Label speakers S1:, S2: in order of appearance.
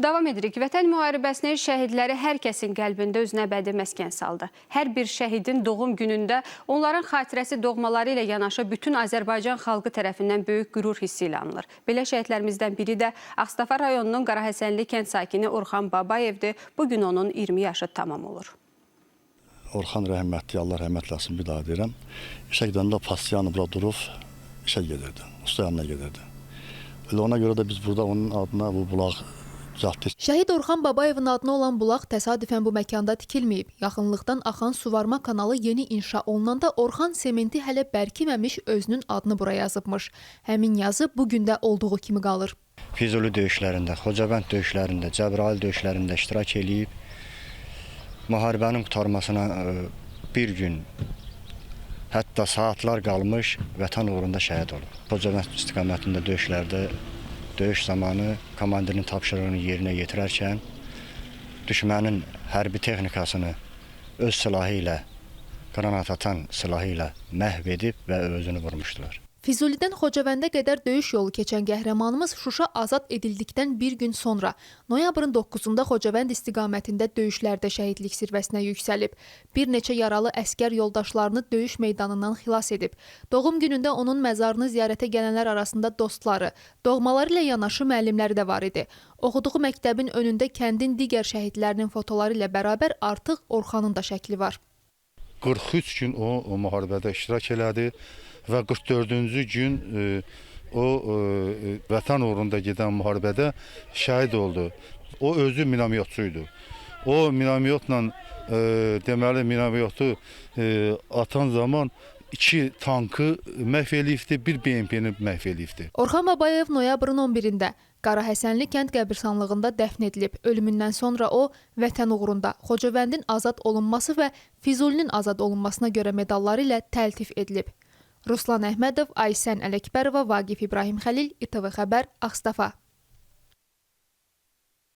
S1: Davam edirik. Vətən müharibəsinin şəhidləri hər kəsin qəlbində özünə əbədi məskən saldı. Hər bir şəhidin doğum günündə onların xatirəsi doğmaları ilə yanaşı bütün Azərbaycan xalqı tərəfindən böyük qürur hissi ilə anılır. Belə şəhidlərimizdən biri də Ağstafa rayonunun Qarahəsənli kənd sakini Orxan Babayevdir. Bu gün onun 20 yaşı tamam olur.
S2: Orxan rəhmətli, Allah rəhmət eləsin bir daha deyirəm. İşə gedəndə pasiyanı bura durub işə gedirdi. Usta yanına gedirdi. Elə ona görə də biz burada onun adına bu bulaq düzəltdik.
S3: Şəhid Orxan Babayevin adına olan bulaq təsadüfən bu məkanda tikilməyib. Yaxınlıqdan axan suvarma kanalı yeni inşa olunanda Orxan sementi hələ bərkiməmiş özünün adını bura yazıbmış. Həmin yazı bu gün də olduğu kimi qalır.
S4: Füzuli döyüşlərində, Xocavənd döyüşlərində, Cəbrayıl döyüşlərində iştirak eləyib. Müharibənin qurtarmasına e, bir gün, hətta saatlar qalmış vətən uğrunda şəhid olub. Xocavənd istiqamətində döyüşlərdə döyüş zamanı komandirin tapşırığını yerinə yetirərkən düşmənin hərbi texnikasını öz silahı ilə, qranat atan silahı ilə məhv edib və özünü vurmuşdular.
S3: Füzulidən Xocavəndə qədər döyüş yolu keçən qəhrəmanımız Şuşa azad edildikdən bir gün sonra noyabrın 9-da Xocavənd istiqamətində döyüşlərdə şəhidlik zirvəsinə yüksəlib. Bir neçə yaralı əskər yoldaşlarını döyüş meydanından xilas edib. Doğum günündə onun məzarını ziyarətə gələnlər arasında dostları, doğmaları ilə yanaşı müəllimləri də var idi. Oxuduğu məktəbin önündə kəndin digər şəhidlərinin fotoları ilə bərabər artıq Orxanın da şəkli var.
S5: 43 gün o, o müharibədə iştirak elədi və 44-cü gün e, o e, vətən uğrunda gedən müharibədə şəhid oldu. O özü minamyotçu. O minamyotla e, deməli minamyotu e, atan zaman iki tankı məhv eləyibdi, bir BMP-ni məhv eləyibdi.
S3: Orxan Babayev noyabrın 11-də Qarahəsənli kənd qəbirstanlığında dəfn edilib. Ölümündən sonra o, vətən uğrunda Xocavəndin azad olunması və Füzulinin azad olunmasına görə medalları ilə təltif edilib. Ruslan Əhmədov, Aysən Ələkbərova, Vaqif İbrahim Xəlil, İTV Xəbər, Ağstafa.